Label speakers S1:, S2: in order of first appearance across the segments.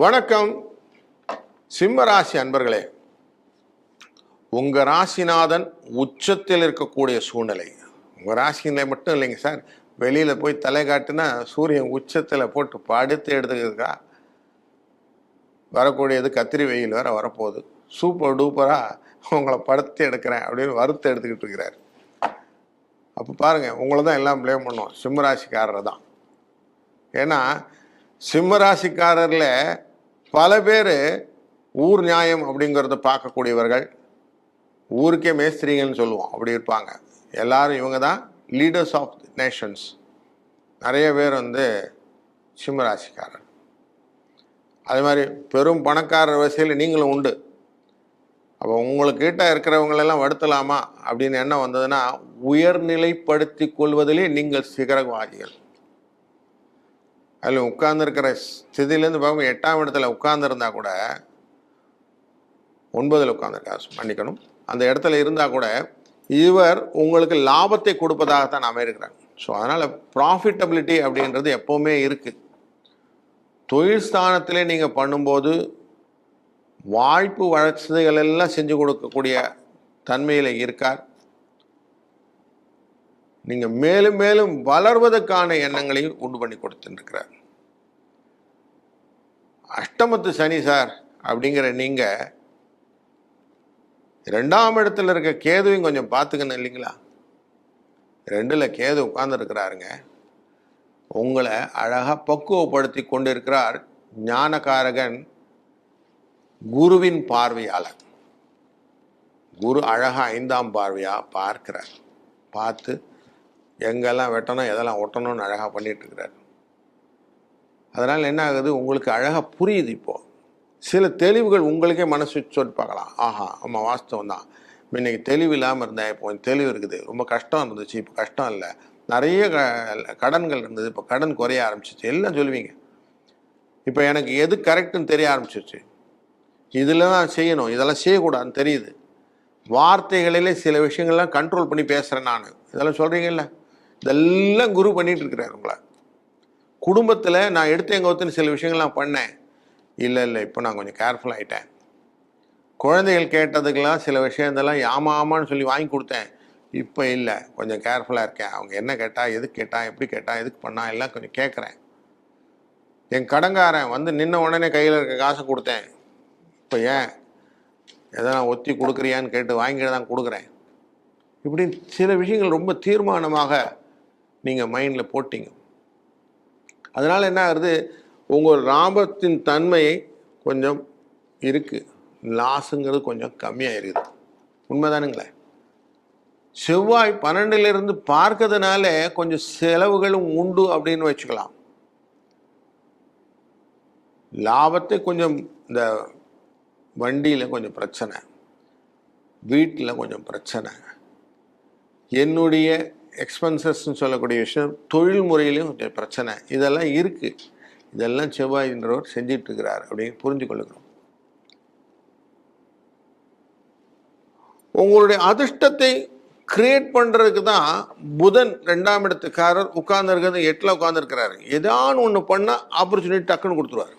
S1: வணக்கம். சிம்ம ராசி அன்பர்களே உங்கள் ராசிநாதன் உச்சத்தில் இருக்கக்கூடிய சூழ்நிலை. உங்கள் ராசிநிலை மட்டும் இல்லைங்க சார். வெளியில் போய் தலை காட்டினா சூரியன் உச்சத்தில் போட்டு படுத்து எடுத்துக்கிறதுக்கா வரக்கூடியது கத்திரி வெயில் வேறு வரப்போகுது. சூப்பர் டூப்பராக உங்களை படுத்து எடுக்கிறேன் அப்படின்னு வறுத்து எடுத்துக்கிட்டு இருக்கிறார். அப்போ பாருங்கள் உங்களை தான் எல்லாம் ப்ளேம் பண்ணுவோம். சிம்மராசிக்காரர் தான் ஏன்னா சிம்மராசிக்காரரில் பல பேர் ஊர் நியாயம் அப்படிங்கிறத பார்க்கக்கூடியவர்கள். ஊருக்கே மேஸ்திரிகள்னு சொல்லுவோம். அப்படி இருப்பாங்க. எல்லாரும் இவங்க தான் லீடர்ஸ் ஆஃப் நேஷன்ஸ் நிறைய பேர் வந்து சிம்மராசிக்காரர். அதே மாதிரி பெரும் பணக்காரர் வரிசையில் நீங்களும் உண்டு. அப்போ உங்களுக்கிட்ட இருக்கிறவங்களெல்லாம் வடுத்தலாமா அப்படின்னு எண்ணம் வந்ததுன்னா உயர்நிலைப்படுத்தி கொள்வதிலே நீங்கள் சிகரவாதிகள். அதில் உட்கார்ந்துருக்கிற ஸ்திதியிலேருந்து பார்க்கும் எட்டாம் இடத்துல உட்கார்ந்துருந்தா கூட ஒன்பதில் உட்கார்ந்துருக்கார் மன்னிக்கணும். அந்த இடத்துல இருந்தால் கூட இவர் உங்களுக்கு லாபத்தை கொடுப்பதாகத்தான் அமையிருக்கிறாங்க ஸோ அதனால் ப்ராஃபிட்டபிலிட்டி அப்படின்றது எப்போவுமே இருக்குது தொழில் ஸ்தானத்திலே நீங்கள் பண்ணும்போது வாய்ப்பு வளர்ச்சிகள் எல்லாம் செஞ்சு கொடுக்கக்கூடிய தன்மையில் இருக்கார். நீங்கள் மேலும் மேலும் வளர்வதற்கான எண்ணங்களையும் உண்டு பண்ணி கொடுத்துருக்கிறார். அஷ்டமத்து சனி சார் அப்படிங்கிற நீங்கள் ரெண்டாம் இடத்துல இருக்க கேதுவையும் கொஞ்சம் பார்த்துக்கணும் இல்லைங்களா? ரெண்டில் கேது உட்கார்ந்துருக்கிறாருங்க. உங்களை அழகாக பக்குவப்படுத்தி கொண்டு இருக்கிறார் ஞானகாரகன் குருவின் பார்வையாளர். குரு அழகா ஐந்தாம் பார்வையாக பார்க்கிறார். பார்த்து எங்கெல்லாம் வெட்டணும் எதெல்லாம் ஒட்டணும்னு அழகாக பண்ணிட்டு இருக்கிறார் அதனால் என்ன ஆகுது? உங்களுக்கு அழகாக புரியுது இப்போது சில தெளிவுகள் உங்களுக்கே மனசு சொல்லி பார்க்கலாம். ஆஹா ஆமாம் வாஸ்தவம் தான். இன்னைக்கு தெளிவு இல்லாமல் இருந்தேன் இப்போ கொஞ்சம் தெளிவு இருக்குது. ரொம்ப கஷ்டம் இருந்துச்சு இப்போ கஷ்டம் இல்லை. நிறைய க- கடன்கள் இருந்தது இப்போ கடன் குறைய ஆரம்பிச்சிச்சு எல்லாம் சொல்லுவீங்க. இப்போ எனக்கு எது கரெக்டுன்னு தெரிய ஆரம்பிச்சிருச்சு. இதில் தான் செய்யணும். இதெல்லாம் செய்யக்கூடாதுன்னு தெரியுது. வார்த்தைகளிலே சில விஷயங்கள்லாம் கண்ட்ரோல் பண்ணி பேசுகிறேன் நான். இதெல்லாம் சொல்கிறீங்கல்ல இதெல்லாம் குரு பண்ணிட்டு இருக்கிறார் உங்களை. குடும்பத்தில் நான் எடுத்து எங்கள் ஒத்துன்னு சில விஷயங்கள்லாம் பண்ணேன். இல்லை இல்லை இப்போ நான் கொஞ்சம் கேர்ஃபுல் ஆகிட்டேன் குழந்தைகள் கேட்டதுக்கெல்லாம் சில விஷயத்தெல்லாம் ஆமா ஆமான்னு சொல்லி வாங்கி கொடுத்தேன். இப்போ இல்லை கொஞ்சம் கேர்ஃபுல்லாக இருக்கேன். அவங்க என்ன கேட்டால் எதுக்கு கேட்டால் எப்படி கேட்டால் எதுக்கு பண்ணா எல்லாம் கொஞ்சம் கேட்குறேன் என் கடங்காரன் வந்து நின்ன உடனே கையில் இருக்க காசை கொடுத்தேன். இப்போ ஏன்? எதனா ஒத்தி கொடுக்குறியான்னு கேட்டு வாங்கிட்டு தான் கொடுக்குறேன். இப்படி சில விஷயங்கள் ரொம்ப தீர்மானமாக நீங்கள் மைண்டில் போட்டீங்க. அதனால் என்ன ஆகுது? உங்கள் லாபத்தின் தன்மையை கொஞ்சம் இருக்குது லாஸுங்கிறது கொஞ்சம் கம்மியாக இருக்குது. உண்மைதானுங்களே? செவ்வாய் பன்னெண்டுலேருந்து பார்க்கறதுனால கொஞ்சம் செலவுகளும் உண்டு அப்படின்னு வச்சுக்கலாம். லாபத்தை கொஞ்சம் இந்த வண்டியில் கொஞ்சம் பிரச்சனை. வீட்டில் கொஞ்சம் பிரச்சனை. என்னுடைய எக்ஸ்பென்சஸ்ன்னு சொல்லக்கூடிய விஷயம் தொழில் முறையிலையும் கொஞ்சம் பிரச்சனை. இதெல்லாம் இருக்குது இதெல்லாம் செவ்வாயின்றவர் செஞ்சிட்ருக்கிறார் அப்படின்னு புரிஞ்சு கொள்ளுகிறோம் உங்களுடைய அதிர்ஷ்டத்தை கிரியேட் பண்ணுறதுக்கு தான் புதன் ரெண்டாம் இடத்துக்காரர் உட்கார்ந்துருக்கிறது எட்டில் உட்காந்துருக்கிறாரு ஏதான்னு ஒன்று பண்ணால் ஆப்பர்ச்சுனிட்டி டக்குன்னு கொடுத்துருவாரு.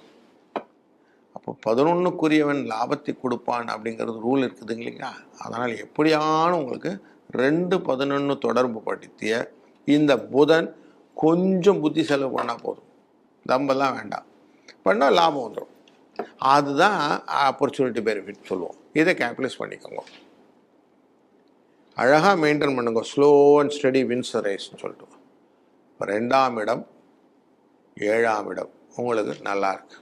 S1: அப்போ பதினொன்றுக்குரியவன் லாபத்தை கொடுப்பான் அப்படிங்கிறது ரூல் இருக்குது இல்லைங்களா? அதனால் எப்படியான உங்களுக்கு ரெண்டு பதினொன்று தொடர்பு படுத்திய இந்த புதன் கொஞ்சம் புத்தி செலவு பண்ணால் போதும். தம்பெல்லாம் வேண்டாம். பண்ணால் லாபம் வந்துடும் அதுதான் ஆப்பர்ச்சுனிட்டி பெனிஃபிட் சொல்லுவோம். இதை கேபிட்டலைஸ் பண்ணிக்கோங்க. அழகாக மெயின்டைன் பண்ணுங்க. ஸ்லோ அண்ட் ஸ்டடி வின்ஸ் ரேஸ்ன்னு சொல்லிட்டு. இப்போ ரெண்டாம் இடம் ஏழாம் இடம். உங்களுக்கு நல்லா இருக்கு.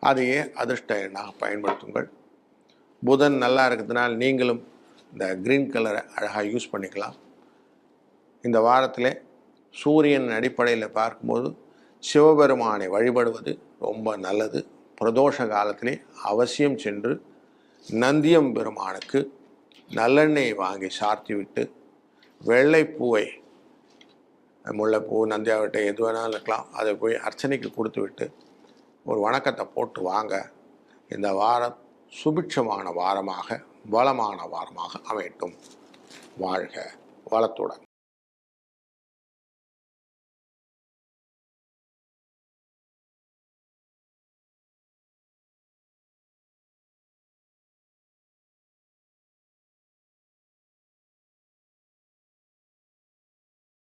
S1: அதையே அதிர்ஷ்ட எண்ணாக பயன்படுத்துங்கள். புதன் நல்லா இருக்கிறதுனால் நீங்களும் இந்த க்ரீன் கலரை அழகாக யூஸ் பண்ணிக்கலாம். இந்த வாரத்தில் சூரியன் அடிப்படையில் பார்க்கும்போது சிவபெருமானை வழிபடுவது ரொம்ப நல்லது. பிரதோஷ காலத்திலே அவசியம் சென்று நந்தியம் பெருமானுக்கு நல்லெண்ணெய் வாங்கி சார்த்தி விட்டு வெள்ளைப்பூவை முல்லைப்பூ நந்தியாவட்டை எது வேணாலும் இருக்கலாம். அதை போய் அர்ச்சனைக்கு கொடுத்து விட்டு ஒரு வணக்கத்தை போட்டு வாங்க. இந்த வாரம் சுபிட்சமான வாரமாக வளமான வாரமாக அமையட்டும். வாழ்க வளத்துடன்.